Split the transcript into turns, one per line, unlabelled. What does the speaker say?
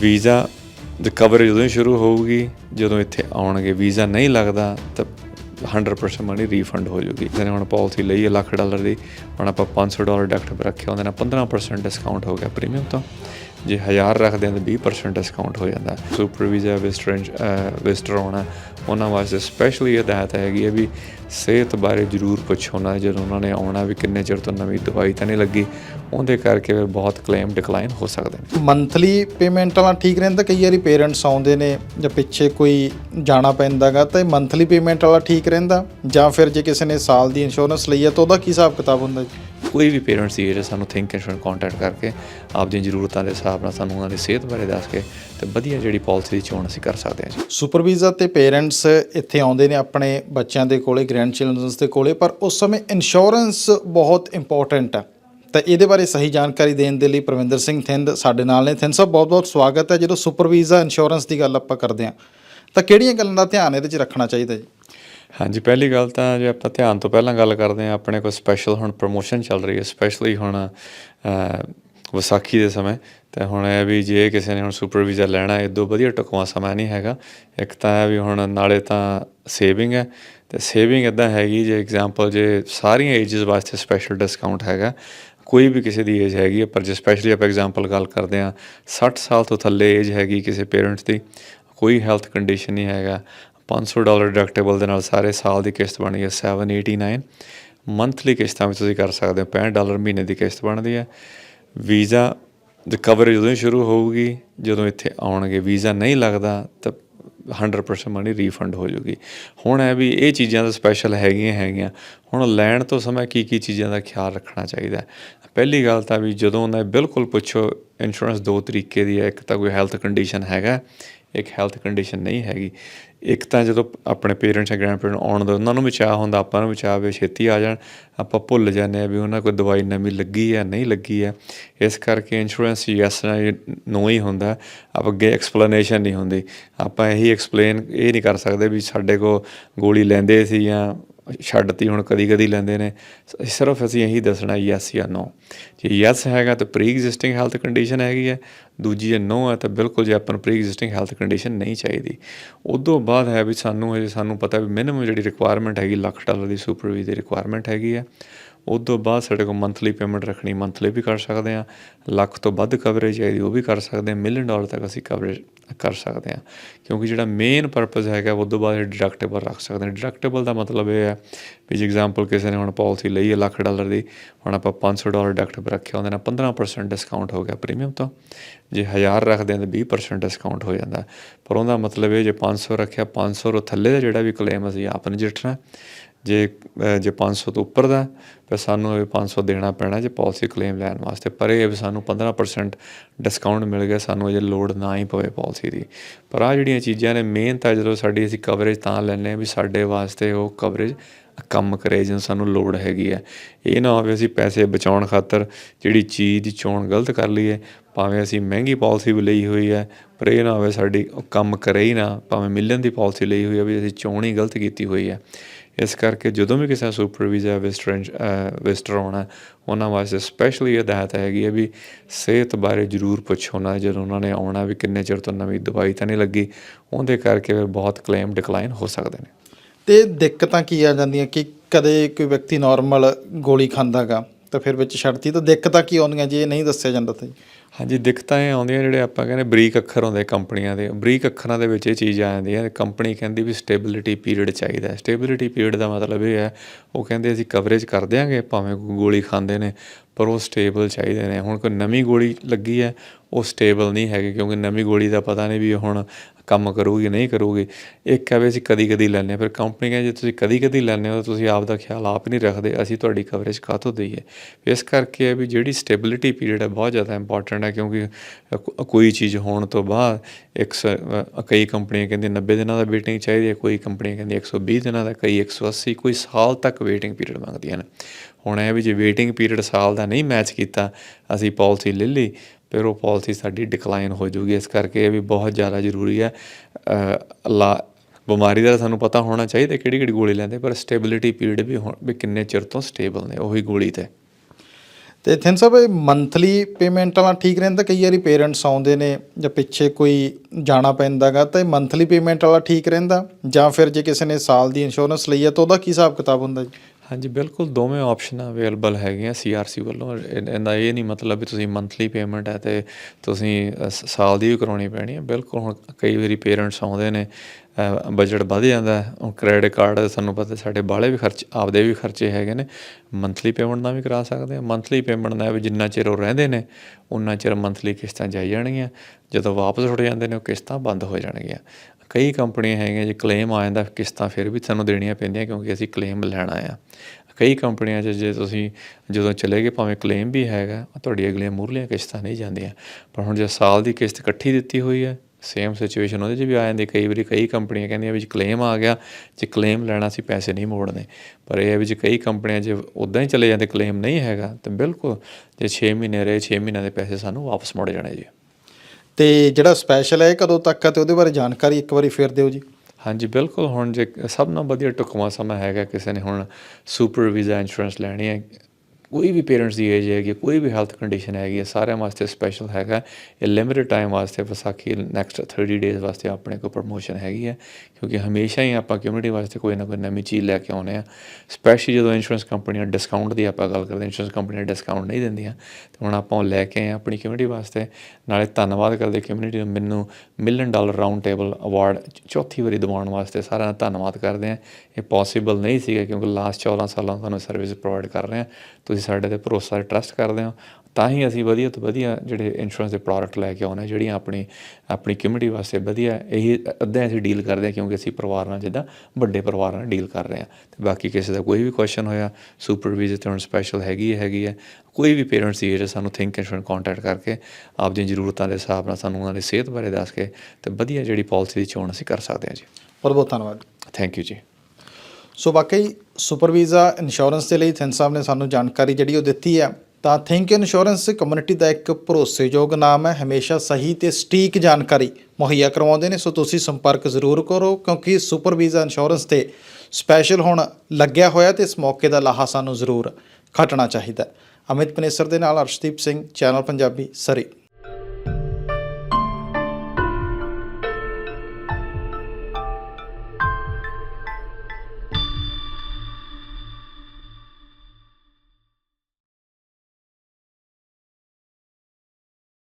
Visa ਦੀ coverage ਉਦੋਂ ਹੀ ਸ਼ੁਰੂ ਹੋਊਗੀ, ਜਦੋਂ ਇੱਥੇ ਆਉਣਗੇ, ਵੀਜ਼ਾ ਨਹੀਂ ਲੱਗਦਾ, ਤਾਂ 100% ਮਨੀ ਰੀਫੰਡ ਹੋ ਜੂਗੀ ਜਿਹਨੇ ਹੁਣ ਪਾਲਿਸੀ ਲਈ ਹੈ, ਲੱਖ ਡਾਲਰ ਦੀ, ਹੁਣ ਆਪਾਂ 500 ਡਾਲਰ ਡਿਡਕਟ ਰੱਖਿਆ, ਉਹਦੇ ਨਾਲ 15% ਡਿਸਕਾਊਂਟ ਹੋ ਗਿਆ ਪ੍ਰੀਮੀਅਮ ਤੋਂ। ਜੇ 1000 ਰੱਖਦੇ ਹਾਂ ਤਾਂ 20% ਡਿਸਕਾਊਂਟ ਹੋ ਜਾਂਦਾ। ਸੁਪਰ ਵੀਜ਼ਾ ਵਿਜ਼ਟਰ ਵਿਜ਼ਟਰ ਹੋਣਾ ਉਹਨਾਂ ਵਾਸਤੇ ਸਪੈਸ਼ਲੀ ਹਦਾਇਤ ਹੈਗੀ ਹੈ ਵੀ ਸਿਹਤ ਬਾਰੇ ਜ਼ਰੂਰ ਪੁੱਛੋ ਨਾ, ਜਦੋਂ ਉਹਨਾਂ ਨੇ ਆਉਣਾ ਵੀ ਕਿੰਨੇ ਚਿਰ ਤੋਂ ਨਵੀਂ ਦਵਾਈ ਤਾਂ ਨਹੀਂ ਲੱਗੀ, ਉਹਦੇ ਕਰਕੇ ਫਿਰ ਬਹੁਤ ਕਲੇਮ ਡਿਕਲਾਈਨ ਹੋ ਸਕਦੇ ਨੇ।
ਮੰਥਲੀ ਪੇਮੈਂਟ ਵਾਲਾ ਠੀਕ ਰਹਿੰਦਾ? ਕਈ ਵਾਰੀ ਪੇਰੈਂਟਸ ਆਉਂਦੇ ਨੇ ਜਾਂ ਪਿੱਛੇ ਕੋਈ ਜਾਣਾ ਪੈਂਦਾਗਾ, ਤਾਂ ਮੰਥਲੀ ਪੇਮੈਂਟ ਵਾਲਾ ਠੀਕ ਰਹਿੰਦਾ? ਜਾਂ ਫਿਰ ਜੇ ਕਿਸੇ ਨੇ ਸਾਲ ਦੀ ਇੰਸ਼ੋਰੈਂਸ ਲਈ ਹੈ, ਤਾਂ ਉਹਦਾ ਕੀ ਹਿਸਾਬ ਕਿਤਾਬ ਹੁੰਦਾ ਜੀ?
ਕੋਈ ਵੀ ਪੇਰੈਂਟਸ ਸੀ ਜਿਹੜੇ ਸਾਨੂੰ ਥਿੰਕ ਇੰਸ਼ੋਰੈਂਸ ਕੰਟੈਕਟ ਕਰਕੇ ਆਪਦੀਆਂ ਜ਼ਰੂਰਤਾਂ ਦੇ ਹਿਸਾਬ ਨਾਲ ਸਾਨੂੰ ਉਹਨਾਂ ਦੀ ਸਿਹਤ ਬਾਰੇ ਦੱਸ ਕੇ ਤੇ ਵਧੀਆ ਜਿਹੜੀ ਪਾਲਿਸੀ ਦੀ ਚੋਣ ਅਸੀਂ ਕਰ ਸਕਦੇ ਹਾਂ ਜੀ।
ਸੁਪਰ ਤੇ ਪੇਰੈਂਟਸ ਇੱਥੇ ਆਉਂਦੇ ਨੇ ਆਪਣੇ ਬੱਚਿਆਂ ਦੇ ਕੋਲੇ ਗ੍ਰੈਂਡ ਚਿਲਡਰਨਸ ਦੇ ਕੋਲੇ, ਪਰ ਉਸ ਸਮੇਂ ਇੰਸ਼ੋਰੈਂਸ ਬਹੁਤ ਇੰਪੋਰਟੈਂਟ ਹੈ ਤਾਂ ਇਹਦੇ ਬਾਰੇ ਸਹੀ ਜਾਣਕਾਰੀ ਦੇਣ ਦੇ ਲਈ ਪ੍ਰਵਿੰਦਰ ਸਿੰਘ ਥਿੰਦ ਸਾਡੇ ਨਾਲ ਨੇ। ਥਿੰਦ ਸਾਹਿਬ, ਬਹੁਤ-ਬਹੁਤ ਸਵਾਗਤ ਹੈ। ਜਦੋਂ ਸੁਪਰਵੀਜ਼ਾ ਇੰਸ਼ੋਰੈਂਸ ਦੀ ਗੱਲ ਆਪਾਂ ਕਰਦੇ ਹਾਂ, ਤਾਂ ਕਿਹੜੀਆਂ ਗੱਲਾਂ ਦਾ ਧਿਆਨ ਇਹਦੇ 'ਚ ਰੱਖਣਾ ਚਾਹੀਦਾ ਜੀ?
ਹਾਂਜੀ, ਪਹਿਲੀ ਗੱਲ ਤਾਂ ਜੇ ਆਪਾਂ ਧਿਆਨ ਤੋਂ ਪਹਿਲਾਂ ਗੱਲ ਕਰਦੇ ਹਾਂ, ਆਪਣੇ ਕੋਲ ਸਪੈਸ਼ਲ ਹੁਣ ਪ੍ਰੋਮੋਸ਼ਨ ਚੱਲ ਰਹੀ ਹੈ ਸਪੈਸ਼ਲੀ ਹੁਣ ਵਿਸਾਖੀ ਦੇ ਸਮੇਂ। ਤੇ ਹੁਣ ਇਹ ਵੀ ਜੇ ਕਿਸੇ ਨੇ ਹੁਣ ਸੁਪਰ ਵੀਜ਼ਾ ਲੈਣਾ ਹੈ ਇਦੋਂ ਵਧੀਆ ਟਕਵਾ ਸਮਾਂ ਨਹੀਂ ਹੈਗਾ। ਇੱਕ ਤਾਂ ਇਹ ਵੀ ਹੁਣ ਨਾਲੇ ਤਾਂ ਸੇਵਿੰਗ ਹੈ। ਤੇ ਸੇਵਿੰਗ ਇਦਾਂ ਹੈਗੀ, ਜੇ ਐਗਜ਼ਾਮਪਲ ਜੇ ਸਾਰੀਆਂ ਏਜਸ ਵਾਸਤੇ ਸਪੈਸ਼ਲ ਡਿਸਕਾਊਂਟ ਹੈਗਾ, ਕੋਈ ਵੀ ਕਿਸੇ ਦੀ ਏਜ ਹੈਗੀ ਹੈ, ਪਰ ਜੇ ਸਪੈਸ਼ਲੀ ਆਪਾਂ ਐਗਜ਼ਾਮਪਲ ਗੱਲ ਕਰਦੇ ਹਾਂ 60 ਸਾਲ ਤੋਂ ਥੱਲੇ ਏਜ ਹੈਗੀ ਕਿਸੇ ਪੇਰੈਂਟਸ ਦੀ, ਕੋਈ ਹੈਲਥ ਕੰਡੀਸ਼ਨ ਨਹੀਂ ਹੈਗਾ। 500 ਡਾਲਰ ਡਿਡਕਟੇਬਲ ਦੇ ਨਾਲ ਸਾਰੇ ਸਾਲ ਦੀ ਕਿਸ਼ਤ ਬਣਦੀ ਹੈ 789 ਮੰਥਲੀ ਕਿਸ਼ਤਾਂ ਵਿੱਚ ਤੁਸੀਂ ਕਰ ਸਕਦੇ ਹੋ 65 ਡਾਲਰ ਮਹੀਨੇ ਦੀ ਕਿਸ਼ਤ ਬਣਦੀ ਹੈ। ਵੀਜ਼ਾ ਦੀ ਕਵਰੇਜ ਉਦੋਂ ਹੀ ਸ਼ੁਰੂ ਹੋਊਗੀ, ਜਦੋਂ ਇੱਥੇ ਆਉਣਗੇ। ਵੀਜ਼ਾ ਨਹੀਂ ਲੱਗਦਾ ਤਾਂ 100% ਮਨੀ ਰੀਫੰਡ ਹੋ ਜੂਗੀ ਹੁਣ ਹੈ ਵੀ ਇਹ ਚੀਜ਼ਾਂ ਤਾਂ ਸਪੈਸ਼ਲ ਹੈਗੀਆਂ ਹੈਗੀਆਂ। ਹੁਣ ਲੈਣ ਤੋਂ ਸਮੇਂ ਕੀ ਕੀ ਚੀਜ਼ਾਂ ਦਾ ਖਿਆਲ ਰੱਖਣਾ ਚਾਹੀਦਾ ਪਹਿਲੀ ਗੱਲ ਤਾਂ ਵੀ ਜਦੋਂ ਉਹਨਾਂ ਬਿਲਕੁਲ ਪੁੱਛੋ ਇੰਸ਼ੋਰੈਂਸ ਦੋ ਤਰੀਕੇ ਦੀ ਹੈ, ਇੱਕ ਤਾਂ ਕੋਈ ਹੈਲਥ ਕੰਡੀਸ਼ਨ ਹੈਗਾ ਇੱਕ ਹੈਲਥ ਕੰਡੀਸ਼ਨ ਨਹੀਂ ਹੈਗੀ। ਇੱਕ ਤਾਂ ਜਦੋਂ ਆਪਣੇ ਪੇਰੈਂਟਸ ਜਾਂ ਗ੍ਰੈਂਡ ਪੇਰੈਂਟ ਆਉਣ ਦਾ, ਉਹਨਾਂ ਨੂੰ ਵੀ ਚਾਹ ਹੁੰਦਾ, ਆਪਾਂ ਨੂੰ ਵੀ ਚਾਹ ਵੀ ਛੇਤੀ ਆ ਜਾਣ। ਆਪਾਂ ਭੁੱਲ ਜਾਂਦੇ ਆ ਵੀ ਉਹਨਾਂ ਕੋਈ ਦਵਾਈ ਨਵੀਂ ਲੱਗੀ ਹੈ, ਨਹੀਂ ਲੱਗੀ ਹੈ। ਇਸ ਕਰਕੇ ਇੰਸ਼ੋਰੈਂਸ ਯੈਸ ਜਾਂ ਨੋ ਹੀ ਹੁੰਦਾ। ਆਪਾਂ ਅੱਗੇ ਐਕਸਪਲੇਨੇਸ਼ਨ ਨਹੀਂ ਹੁੰਦੀ। ਆਪਾਂ ਇਹੀ ਐਕਸਪਲੇਨ ਇਹ ਨਹੀਂ ਕਰ ਸਕਦੇ ਵੀ ਸਾਡੇ ਕੋ ਗੋਲੀ ਲੈਂਦੇ ਸੀ ਜਾਂ ਛੱਡਤੀ, ਹੁਣ ਕਦੀ ਕਦੀ ਲੈਂਦੇ ਨੇ। ਸਿਰਫ ਅਸੀਂ ਇਹੀ ਦੱਸਣਾ ਯੈਸ ਜਾਂ ਨੋ ਜੇ ਯੈਸ ਹੈਗਾ ਤਾਂ ਪ੍ਰੀ ਐਗਜ਼ਿਸਟਿੰਗ ਹੈਲਥ ਕੰਡੀਸ਼ਨ ਹੈਗੀ ਹੈ। ਦੂਜੀ ਜੇ ਨੋ ਹੈ ਤਾਂ ਬਿਲਕੁਲ ਜੇ ਆਪਾਂ ਨੂੰ ਪ੍ਰੀ ਐਗਜ਼ਿਸਟਿੰਗ ਹੈਲਥ ਕੰਡੀਸ਼ਨ ਨਹੀਂ ਚਾਹੀਦੀ। ਉਦੋਂ ਬਾਅਦ ਹੈ ਵੀ ਸਾਨੂੰ ਹਜੇ ਸਾਨੂੰ ਪਤਾ ਵੀ ਮਿਨੀਮਮ ਜਿਹੜੀ ਰਿਕੁਆਇਰਮੈਂਟ ਹੈਗੀ, ਲੱਖ ਡਾਲਰ ਦੀ ਸੁਪਰ ਦੀ ਰਿਕੁਆਇਰਮੈਂਟ ਹੈਗੀ ਹੈ। ਉਦੋਂ ਬਾਅਦ ਸਾਡੇ ਕੋਲ ਮੰਥਲੀ ਪੇਮੈਂਟ ਰੱਖਣੀ ਮੰਥਲੀ ਵੀ ਕਰ ਸਕਦੇ ਹਾਂ। ਲੱਖ ਤੋਂ ਵੱਧ ਕਵਰੇਜ ਚਾਹੀਦੀ, ਉਹ ਵੀ ਕਰ ਸਕਦੇ ਹਾਂ। ਮਿਲੀਅਨ ਡਾਲਰ ਤੱਕ ਅਸੀਂ ਕਵਰੇਜ ਕਰ ਸਕਦੇ ਹਾਂ। ਕਿਉਂਕਿ ਜਿਹੜਾ ਮੇਨ ਪਰਪਸ ਹੈਗਾ, ਉਹ ਤੋਂ ਬਾਅਦ ਡਿਡਕਟੇਬਲ ਰੱਖ ਸਕਦੇ ਹਾਂ। ਡਿਡਕਟੇਬਲ ਦਾ ਮਤਲਬ ਇਹ ਹੈ ਵੀ ਜੇ ਐਗਜ਼ਾਮਪਲ ਕਿਸੇ ਨੇ ਹੁਣ ਪਾਲਿਸੀ ਲਈ ਹੈ ਲੱਖ ਡਾਲਰ ਦੀ ਹੁਣ ਆਪਾਂ 500 ਡਾਲਰ ਡਿਡਕਟੇਬਲ ਰੱਖਿਆ ਉਹਦੇ ਨਾਲ 15% ਡਿਸਕਾਊਂਟ ਹੋ ਗਿਆ ਪ੍ਰੀਮੀਅਮ ਤੋਂ। ਜੇ 1000 ਰੱਖਦੇ ਹਾਂ ਤਾਂ 20% ਡਿਸਕਾਊਂਟ ਹੋ ਜਾਂਦਾ। ਪਰ ਉਹਦਾ ਮਤਲਬ ਇਹ ਜੇ 500 ਰੱਖਿਆ 500 ਤੋਂ ਥੱਲੇ ਦਾ ਜਿਹੜਾ ਵੀ ਕਲੇਮ ਅਸੀਂ ਆਪ ਨਜਿੱਠਣਾ ਜੇ ਅ, ਜੇ 500 ਤੋਂ ਉੱਪਰ ਦਾ ਫਿਰ ਸਾਨੂੰ ਇਹ 500 ਦੇਣਾ ਪੈਣਾ ਜੇ ਪਾਲਿਸੀ ਕਲੇਮ ਲੈਣ ਵਾਸਤੇ। ਪਰ ਇਹ ਵੀ ਸਾਨੂੰ 15% ਡਿਸਕਾਊਂਟ ਮਿਲ ਗਿਆ ਸਾਨੂੰ ਅਜੇ ਲੋਡ ਨਾ ਹੀ ਪਵੇ ਪਾਲਿਸੀ ਦੀ। ਪਰ ਆ ਜਿਹੜੀਆਂ ਚੀਜ਼ਾਂ ਨੇ ਮਿਹਨਤ ਤਾਂ ਜਦੋਂ ਸਾਡੀ ਅਸੀਂ ਕਵਰੇਜ ਤਾਂ ਲੈਂਦੇ ਹਾਂ ਵੀ ਸਾਡੇ ਵਾਸਤੇ ਉਹ ਕਵਰੇਜ ਕੰਮ ਕਰੇ ਜਦੋਂ ਸਾਨੂੰ ਲੋੜ ਹੈਗੀ ਹੈ। ਇਹ ਨਾ ਹੋਵੇ ਅਸੀਂ ਪੈਸੇ ਬਚਾਉਣ ਖਾਤਰ ਜਿਹੜੀ ਚੀਜ਼ ਦੀ ਚੋਣ ਗਲਤ ਕਰ ਲਈਏ ਭਾਵੇਂ ਅਸੀਂ ਮਹਿੰਗੀ ਪਾਲਿਸੀ ਵੀ ਲਈ ਹੋਈ ਹੈ, ਪਰ ਇਹ ਨਾ ਹੋਵੇ ਸਾਡੀ ਕੰਮ ਕਰੇ ਹੀ ਨਾ, ਭਾਵੇਂ ਮਿਲੀਅਨ ਦੀ ਪਾਲਿਸੀ ਲਈ ਹੋਈ ਹੈ ਵੀ ਅਸੀਂ ਚੋਣ ਹੀ ਗਲਤ ਕੀਤੀ ਹੋਈ ਹੈ। ਇਸ ਕਰਕੇ ਜਦੋਂ ਵੀ ਕਿਸੇ ਸੁਪਰ ਵੀਜ਼ਾ ਵਿਜ਼ਟਰ ਆਉਣਾ, ਉਹਨਾਂ ਵਾਸਤੇ ਸਪੈਸ਼ਲੀ ਹਦਾਇਤ ਹੈਗੀ ਹੈ ਵੀ ਸਿਹਤ ਬਾਰੇ ਜ਼ਰੂਰ ਪੁੱਛੋ ਨਾ, ਜਦੋਂ ਉਹਨਾਂ ਨੇ ਆਉਣਾ ਵੀ ਕਿੰਨੇ ਚਿਰ ਤੋਂ ਨਵੀਂ ਦਵਾਈ ਤਾਂ ਨਹੀਂ ਲੱਗੀ, ਉਹਦੇ ਕਰਕੇ ਫਿਰ ਬਹੁਤ ਕਲੇਮ ਡਿਕਲਾਈਨ ਹੋ ਸਕਦੇ ਨੇ।
ਤੇ ਦਿੱਕਤਾਂ ਕੀ ਆ ਜਾਂਦੀਆਂ ਕਿ ਕਦੇ ਕੋਈ ਵਿਅਕਤੀ ਨਾਰਮਲ ਗੋਲੀ ਖਾਂਦਾਗਾ ਤਾਂ ਫਿਰ ਵਿੱਚ ਛੱਡਤੀ ਤਾਂ ਦਿੱਕਤਾਂ ਕੀ ਆਉਂਦੀਆਂ ਜੇ ਇਹ ਨਹੀਂ ਦੱਸਿਆ ਜਾਂਦਾ ਤਾਂ ਜੀ?
ਹਾਂਜੀ, ਦਿੱਕਤਾਂ ਇਹ ਆਉਂਦੀਆਂ ਜਿਹੜੇ ਆਪਾਂ ਕਹਿੰਦੇ ਬਰੀਕ ਅੱਖਰ ਹੁੰਦੇ ਕੰਪਨੀਆਂ ਦੇ, ਬਰੀਕ ਅੱਖਰਾਂ ਦੇ ਵਿੱਚ ਇਹ ਚੀਜ਼ ਆ ਜਾਂਦੀ ਹੈ, ਕੰਪਨੀ ਕਹਿੰਦੀ ਵੀ ਸਟੇਬਿਲਿਟੀ ਪੀਰੀਅਡ ਚਾਹੀਦਾ ਸਟੇਬਿਲਿਟੀ ਪੀਰੀਅਡ ਦਾ ਮਤਲਬ ਇਹ ਹੈ, ਉਹ ਕਹਿੰਦੇ ਅਸੀਂ ਕਵਰੇਜ ਕਰ ਦਿਆਂਗੇ, ਭਾਵੇਂ ਗੋਲੀ ਖਾਂਦੇ ਨੇ, ਪਰ ਉਹ ਸਟੇਬਲ ਚਾਹੀਦੇ ਨੇ। ਹੁਣ ਕੋਈ ਨਵੀਂ ਗੋਲੀ ਲੱਗੀ ਹੈ, ਉਹ ਸਟੇਬਲ ਨਹੀਂ ਹੈਗੀ, ਕਿਉਂਕਿ ਨਵੀਂ ਗੋਲੀ ਦਾ ਪਤਾ ਨਹੀਂ ਵੀ ਹੁਣ ਕੰਮ ਕਰੂਗੀ, ਨਹੀਂ ਕਰੂਗੀ। ਇੱਕ ਹੈ ਵੀ ਅਸੀਂ ਕਦੀ ਕਦੀ ਲੈਂਦੇ ਹਾਂ, ਫਿਰ ਕੰਪਨੀ ਕਹਿੰਦੀ ਜੇ ਤੁਸੀਂ ਕਦੀ ਕਦੀ ਲੈਂਦੇ ਹੋ ਤਾਂ ਤੁਸੀਂ ਆਪ ਦਾ ਖਿਆਲ ਆਪ ਨਹੀਂ ਰੱਖਦੇ, ਅਸੀਂ ਤੁਹਾਡੀ ਕਵਰੇਜ ਕਾਹਤੋਂ ਦਈਏ? ਇਸ ਕਰਕੇ ਹੈ ਵੀ ਜਿਹੜੀ ਸਟੇਬਿਲਿਟੀ ਪੀਰੀਅਡ ਹੈ, ਬਹੁਤ ਜ਼ਿਆਦਾ ਇੰਪੋਰਟੈਂਟ ਹੈ ਕਿਉਂਕਿ ਕੋ- ਕੋਈ ਚੀਜ਼ ਹੋਣ ਤੋਂ ਬਾਅਦ ਇੱਕ ਸ ਅ, ਕਈ ਕੰਪਨੀਆਂ ਕਹਿੰਦੀਆਂ 90 ਦਿਨਾਂ ਦਾ ਵੇਟਿੰਗ ਚਾਹੀਦੀ ਹੈ ਕੋਈ ਕੰਪਨੀਆਂ ਕਹਿੰਦੀ 120 ਦਿਨਾਂ ਦਾ ਕਈ 180 ਕੋਈ ਸਾਲ ਤੱਕ ਵੇਟਿੰਗ ਪੀਰੀਅਡ ਮੰਗਦੀਆਂ ਨੇ ਹੁਣ ਇਹ ਵੀ ਜੇ ਵੇਟਿੰਗ ਪੀਰੀਅਡ ਸਾਲ ਦਾ ਨਹੀਂ ਮੈਚ ਕੀਤਾ ਅਸੀਂ ਪਾਲਿਸੀ ਲੈ ਲਈ ਫਿਰ ਉਹ ਪਾਲਿਸੀ ਸਾਡੀ ਡਿਕਲਾਈਨ ਹੋ ਜੂਗੀ ਇਸ ਕਰਕੇ ਇਹ ਵੀ ਬਹੁਤ ਜ਼ਿਆਦਾ ਜ਼ਰੂਰੀ ਹੈ। ਅ, ਲਾ ਬਿਮਾਰੀ ਦਾ ਸਾਨੂੰ ਪਤਾ ਹੋਣਾ ਚਾਹੀਦਾ ਕਿਹੜੀ ਕਿਹੜੀ ਗੋਲੀ ਲੈਂਦੇ ਪਰ ਸਟੇਬਿਲਿਟੀ ਪੀਰੀਅਡ ਵੀ ਹੋਣ ਵੀ ਕਿੰਨੇ ਚਿਰ ਤੋਂ ਸਟੇਬਲ ਨੇ ਉਹੀ ਗੋਲੀ ਤੇ।
ਤੇ ਥਿੰਨ ਸਾਹਿਬ ਇਹ ਮੰਥਲੀ ਪੇਮੈਂਟ ਵਾਲਾ ਠੀਕ ਰਹਿੰਦਾ? ਕਈ ਵਾਰੀ ਪੇਰੈਂਟਸ ਆਉਂਦੇ ਨੇ ਜਾਂ ਪਿੱਛੇ ਕੋਈ ਜਾਣਾ ਪੈਂਦਾਗਾ, ਤਾਂ ਇਹ ਮੰਥਲੀ ਪੇਮੈਂਟ ਵਾਲਾ ਠੀਕ ਰਹਿੰਦਾ? ਜਾਂ ਫਿਰ ਜੇ ਕਿਸੇ ਨੇ ਸਾਲ ਦੀ ਇੰਸ਼ੋਰੈਂਸ ਲਈ ਹੈ ਤਾਂ ਉਹਦਾ ਕੀ ਹਿਸਾਬ ਕਿਤਾਬ ਹੁੰਦਾ ਜੀ?
ਹਾਂਜੀ, ਬਿਲਕੁਲ ਦੋਵੇਂ ਆਪਸ਼ਨਾਂ ਅਵੇਲੇਬਲ ਹੈਗੀਆਂ ਸੀਆਰਸੀ ਵੱਲੋਂ। ਇਹ- ਇਹਦਾ ਇਹ ਨਹੀਂ ਮਤਲਬ ਵੀ ਤੁਸੀਂ ਮੰਥਲੀ ਪੇਮੈਂਟ ਹੈ ਤੇ ਤੁਸੀਂ ਸਾਲ ਦੀ ਵੀ ਕਰਾਉਣੀ ਪੈਣੀ ਹੈ। ਬਿਲਕੁਲ ਹੁਣ ਕਈ ਵਾਰੀ ਪੇਰੈਂਟਸ ਆਉਂਦੇ ਨੇ ਬਜਟ ਵਧ ਜਾਂਦਾ ਹੁਣ ਕ੍ਰੈਡਿਟ ਕਾਰਡ ਤੁਹਾਨੂੰ ਪਤਾ ਸਾਡੇ ਬਾਹਲੇ ਵੀ ਖਰਚ, ਆਪਦੇ ਵੀ ਖਰਚੇ ਹੈਗੇ ਨੇ। ਮੰਥਲੀ ਪੇਮੈਂਟ ਦਾ ਵੀ ਕਰਾ ਸਕਦੇ ਆ ਮੰਥਲੀ ਪੇਮੈਂਟ ਦਾ ਵੀ ਜਿੰਨਾ ਚਿਰ ਉਹ ਰਹਿੰਦੇ ਨੇ, ਉਨਾ ਚਿਰ ਮੰਥਲੀ ਕਿਸ਼ਤਾਂ ਜਾਈ ਜਾਣਗੀਆਂ। ਜਦੋਂ ਵਾਪਸ ਉੱਡ ਜਾਂਦੇ ਨੇ, ਉਹ ਕਿਸ਼ਤਾਂ ਬੰਦ ਹੋ ਜਾਣਗੀਆਂ। ਕਈ ਕੰਪਨੀਆਂ ਹੈਗੀਆਂ, ਜੇ ਕਲੇਮ ਆ ਜਾਂਦਾ, ਕਿਸ਼ਤਾਂ ਫਿਰ ਵੀ ਤੁਹਾਨੂੰ ਦੇਣੀਆਂ ਪੈਂਦੀਆਂ, ਕਿਉਂਕਿ ਅਸੀਂ ਕਲੇਮ ਲੈਣਾ ਆ। ਕਈ ਕੰਪਨੀਆਂ 'ਚ ਜੇ ਤੁਸੀਂ ਜਦੋਂ ਚਲੇ ਗਏ, ਭਾਵੇਂ ਕਲੇਮ ਵੀ ਹੈਗਾ, ਤੁਹਾਡੀ ਅਗਲੀਆਂ ਮੂਰਲੀਆਂ ਕਿਸ਼ਤਾਂ ਨਹੀਂ ਜਾਂਦੀਆਂ। ਪਰ ਹੁਣ ਜੇ ਸਾਲ ਦੀ ਕਿਸ਼ਤ ਇਕੱਠੀ ਦਿੱਤੀ ਹੋਈ ਹੈ ਸੇਮ ਸਿਚੁਏਸ਼ਨ ਉਹਦੇ 'ਚ ਵੀ ਆ ਜਾਂਦੀ। ਕਈ ਵਾਰੀ ਕਈ ਕੰਪਨੀਆਂ ਕਹਿੰਦੀਆਂ ਵੀ ਕਲੇਮ ਆ ਗਿਆ, ਜੇ ਕਲੇਮ ਲੈਣਾ ਸੀ ਪੈਸੇ ਨਹੀਂ ਮੋੜਨੇ। ਪਰ ਇਹ ਹੈ ਵੀ ਜੇ ਕਈ ਕੰਪਨੀਆਂ ਜੇ ਉਦਾਂ ਹੀ ਚਲੇ ਜਾਂਦੇ ਕਲੇਮ ਨਹੀਂ ਹੈਗਾ, ਤਾਂ ਬਿਲਕੁਲ ਜੇ 6 ਮਹੀਨੇ ਰਹੇ 6 ਮਹੀਨਿਆਂ ਦੇ ਪੈਸੇ ਸਾਨੂੰ ਵਾਪਸ ਮੁੜ ਜਾਣੇ ਜੀ।
ਤੇ ਜਿਹੜਾ ਸਪੈਸ਼ਲ ਹੈ ਕਦੋਂ ਤੱਕ ਹੈ ਤੇ ਉਹਦੇ ਬਾਰੇ ਜਾਣਕਾਰੀ ਇੱਕ ਵਾਰੀ ਫੇਰ ਦਿਓ ਜੀ।
ਹਾਂਜੀ, ਬਿਲਕੁਲ, ਹੁਣ ਜੇ ਸਭ ਨਾਲ ਵਧੀਆ ਢੁਕਵਾਂ ਸਮਾਂ ਹੈਗਾ ਕਿਸੇ ਨੇ ਹੁਣ ਸੁਪਰ ਵੀਜ਼ਾ ਇੰਸ਼ੋਰੈਂਸ ਲੈਣੀ ਹੈ ਕੋਈ ਵੀ ਪੇਰੈਂਟਸ ਦੀ ਏਜ ਹੈਗੀ ਹੈ, ਕੋਈ ਵੀ ਹੈਲਥ ਕੰਡੀਸ਼ਨ ਹੈਗੀ ਹੈ ਸਾਰਿਆਂ ਵਾਸਤੇ ਸਪੈਸ਼ਲ ਹੈਗਾ ਇਹ ਲਿਮਿਟਡ ਟਾਈਮ ਵਾਸਤੇ ਵਿਸਾਖੀ ਨੈਕਸਟ 30 ਡੇਜ਼ ਵਾਸਤੇ ਆਪਣੇ ਕੋਲ ਪ੍ਰਮੋਸ਼ਨ ਹੈਗੀ ਹੈ ਕਿਉਂਕਿ ਹਮੇਸ਼ਾ ਹੀ ਆਪਾਂ ਕਮਿਊਨਿਟੀ ਵਾਸਤੇ ਕੋਈ ਨਾ ਕੋਈ ਨਵੀਂ ਚੀਜ਼ ਲੈ ਕੇ ਆਉਂਦੇ ਆ ਸਪੈਸ਼ਲੀ ਜਦੋਂ ਇੰਸ਼ੋਰੈਂਸ ਕੰਪਨੀਆਂ ਡਿਸਕਾਊਂਟ ਦੀ ਆਪਾਂ ਗੱਲ ਕਰਦੇ ਇੰਸ਼ੋਰੈਂਸ ਕੰਪਨੀਆਂ ਡਿਸਕਾਊਂਟ ਨਹੀਂ ਦਿੰਦੀਆਂ ਤੇ ਹੁਣ ਆਪਾਂ ਉਹ ਲੈ ਕੇ ਆਏ ਹਾਂ ਆਪਣੀ ਕਮਿਊਨਿਟੀ ਵਾਸਤੇ। ਨਾਲੇ ਧੰਨਵਾਦ ਕਰਦੇ ਕਮਿਊਨਿਟੀ ਨੂੰ ਮੈਨੂੰ million dollar round table award ਚੌਥੀ ਵਾਰੀ ਦਿਵਾਉਣ ਵਾਸਤੇ ਸਾਰਿਆਂ ਦਾ ਧੰਨਵਾਦ ਕਰਦੇ ਹਾਂ। ਇਹ ਪੋਸੀਬਲ ਨਹੀਂ ਸੀਗਾ ਕਿਉਂਕਿ ਲਾਸਟ 14 ਸਾਲਾਂ ਤੁਹਾਨੂੰ ਸਰਵਿਸ ਪ੍ਰੋਵਾਈਡ ਕਰ ਰਹੇ ਹਾਂ। ਤੁਸੀਂ ਸਾਡੇ ਤੇ ਭਰੋਸਾ ਟਰਸਟ ਕਰਦੇ ਹੋ ਤਾਂ ਹੀ ਅਸੀਂ ਵਧੀਆ ਤੋਂ ਵਧੀਆ ਜਿਹੜੇ ਇੰਸ਼ੋਰੈਂਸ ਦੇ ਪ੍ਰੋਡਕਟ ਲੈ ਕੇ ਆਉਂਦੇ ਹਾਂ ਜਿਹੜੀਆਂ ਆਪਣੀ ਆਪਣੀ ਕਮਿਊਨਿਟੀ ਵਾਸਤੇ ਵਧੀਆ ਇਹੀ ਅੱਧੇ ਅਸੀਂ ਡੀਲ ਕਰਦੇ ਹਾਂ ਕਿਉਂਕਿ ਅਸੀਂ ਪਰਿਵਾਰ ਨਾਲ ਜਿੱਦਾਂ ਵੱਡੇ ਪਰਿਵਾਰ ਨਾਲ ਡੀਲ ਕਰ ਰਹੇ ਹਾਂ। ਤੇ ਬਾਕੀ ਕਿਸੇ ਦਾ ਕੋਈ ਵੀ ਕੁਐਸਚਨ ਹੋਇਆ ਸੁਪਰਵਾਈਜ਼ਰ ਤੇ ਹੁਣ ਸਪੈਸ਼ਲ ਹੈਗੀ ਹੈਗੀ ਹੈ ਕੋਈ ਵੀ ਪੇਰੈਂਟਸ ਦੀ ਸਾਨੂੰ ਥਿੰਕ ਇੰਸ਼ੋਰੈਂਸ ਕੰਟੈਕਟ ਕਰਕੇ ਆਪਦੀਆਂ ਜ਼ਰੂਰਤਾਂ ਦੇ ਹਿਸਾਬ ਨਾਲ ਸਾਨੂੰ ਉਹਨਾਂ ਦੀ ਸਿਹਤ ਬਾਰੇ ਦੱਸ ਕੇ ਤੇ ਵਧੀਆ ਜਿਹੜੀ ਪਾਲਿਸੀ ਦੀ ਚੋਣ ਅਸੀਂ ਕਰ ਸਕਦੇ ਹਾਂ ਜੀ।
ਬਹੁਤ ਬਹੁਤ ਧੰਨਵਾਦ।
ਥੈਂਕ ਯੂ ਜੀ।
ਸੋ ਵਾਕਈ ਸੁਪਰ ਵੀਜ਼ਾ ਇੰਸ਼ੋਰੈਂਸ ਦੇ ਲਈ ਥਿੰਨ ਸਾਹਿਬ ਨੇ ਸਾਨੂੰ ਜਾਣਕਾਰੀ ਜਿਹੜੀ ਉਹ ਦਿੱਤੀ ਹੈ, ਤਾਂ ਥਿੰਕ ਇੰਸ਼ੋਰੈਂਸ ਕਮਿਊਨਿਟੀ ਦਾ ਇੱਕ ਭਰੋਸੇਯੋਗ ਨਾਮ ਹੈ, ਹਮੇਸ਼ਾ ਸਹੀ ਤੇ ਸਟੀਕ ਜਾਣਕਾਰੀ ਮੁਹੱਈਆ ਕਰਵਾਉਂਦੇ ਨੇ, ਸੋ ਤੁਸੀਂ ਸੰਪਰਕ ਜ਼ਰੂਰ ਕਰੋ, ਕਿਉਂਕਿ ਸੁਪਰ ਵੀਜ਼ਾ ਇੰਸ਼ੋਰੈਂਸ ਤੇ ਸਪੈਸ਼ਲ ਹੁਣ ਲੱਗਿਆ ਹੋਇਆ ਤੇ ਇਸ ਮੌਕੇ ਦਾ ਲਾਹਾ ਸਾਨੂੰ ਜ਼ਰੂਰ ਖਟਣਾ ਚਾਹੀਦਾ ਅਮਿਤ ਪਨੇਸਰ ਦੇ ਨਾਲ ਅਰਸ਼ਦੀਪ ਸਿੰਘ ਚੈਨਲ ਪੰਜਾਬੀ ਸਰੀ